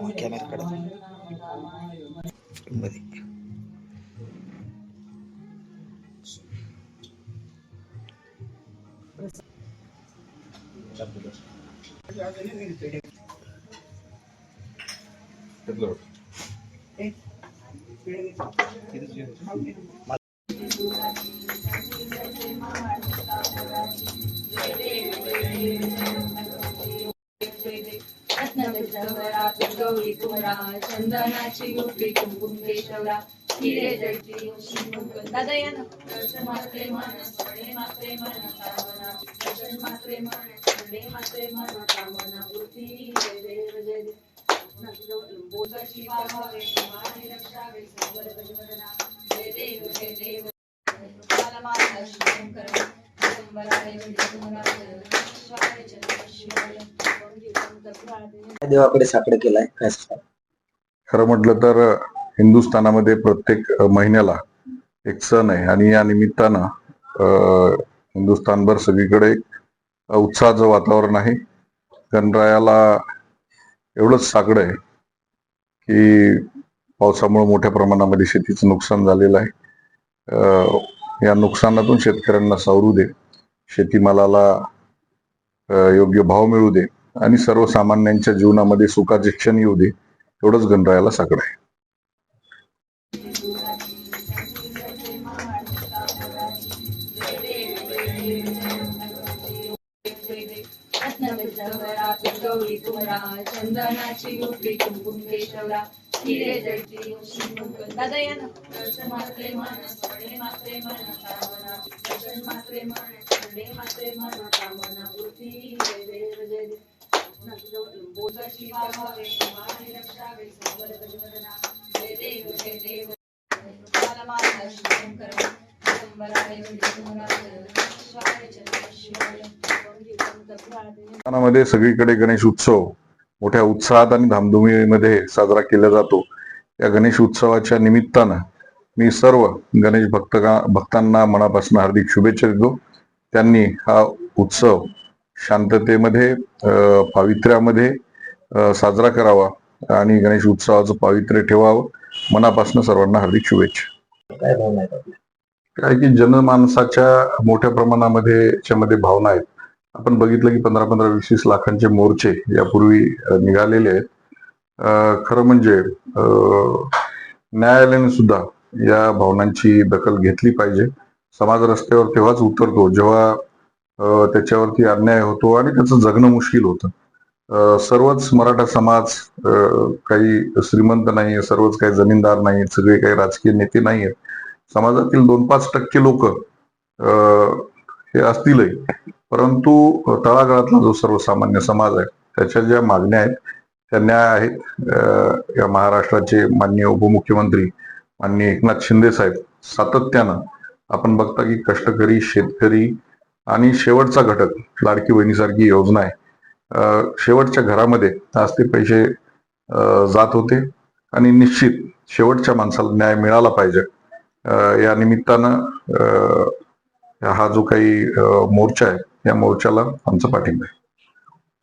voy a cambiar मध्ये गौरी कुमरा चंदनाची युक्ती कुंकुम केशवरा हिरे जळती दादा या ना दर्शन मात्रे मन स्मरणे मात्रे मन कामना दर्शन मात्रे मन स्मरणे मात्रे मन कामना वृत्ती जय देव जय देव बोलशी माने रक्षावे जय देव जय देव माता देवाकडे साकडं केलाय काय? खरं म्हटलं तर हिंदुस्थानामध्ये प्रत्येक महिन्याला एक सण आहे आणि या निमित्तानं अ, हिंदुस्थानभर सगळीकडे एक उत्साहाचं वातावरण आहे. गणरायाला एवढंच साकडं आहे की पावसामुळे मोठ्या प्रमाणामध्ये शेतीचं नुकसान झालेलं आहे. अ, या नुकसानातून शेतकऱ्यांना सावरू दे. शेतीमालाला योग्य भाव मिळू दे आणि सर्वसामान्यांच्या जीवनामध्ये सुखाचे क्षण येऊ दे एवढंच गणरायाला साकडं आहे. चंदनाची हिरे दादा या ना बोलशी रक्षावे जय देव जय देव माता शंकरमध्ये सगळीकडे गणेश उत्सव मोठ्या उत्साहात आणि धामधुमीमध्ये साजरा केला जातो. या गणेश उत्सवाच्या निमित्तानं मी सर्व गणेश भक्त भक्तांना मनापासून हार्दिक शुभेच्छा देतो. त्यांनी हा उत्सव शांततेमध्ये पावित्र्यामध्ये साजरा करावा आणि गणेश उत्सवाचं पावित्र्य ठेवावं. मनापासून सर्वांना हार्दिक शुभेच्छा. काय भावना आहेत आपल्या? काय की जनमानसाच्या मोठ्या प्रमाणामध्ये याच्यामध्ये भावना आहेत. आपण बघितलं की पंधरा पंधरा वीस वीस लाखांचे मोर्चे यापूर्वी निघालेले आहेत. खरं म्हणजे न्यायालयाने सुद्धा या भावनांची दखल घेतली पाहिजे. समाज रस्त्यावर तेव्हाच उतरतो जेव्हा त्याच्यावरती अन्याय होतो आणि त्याचं जगणं मुश्किल होतं. सर्वच मराठा समाज काही श्रीमंत नाही आहे सर्वच काही जमीनदार नाही सगळे काही राजकीय नेते नाही आहेत समाजातील दोन पाच टक्के लोक हे असतीलही. परंतु तळागाळातला जो सर्वसामान्य समाज आहे त्याच्या ज्या मागण्या आहेत त्या न्याय आहेत. या महाराष्ट्राचे माननीय उपमुख्यमंत्री माननीय एकनाथ शिंदे साहेब सातत्यानं आपण बघता की कष्टकरी शेतकरी आणि शेवटचा घटक लाडकी बहिणीसारखी योजना आहे. शेवटच्या घरामध्ये आज पैसे जात होते. आणि निश्चित शेवटच्या माणसाला न्याय मिळाला पाहिजे. या निमित्तानं हा जो काही मोर्चा आहे या मोर्चाला आमचा पाठिंबा आहे.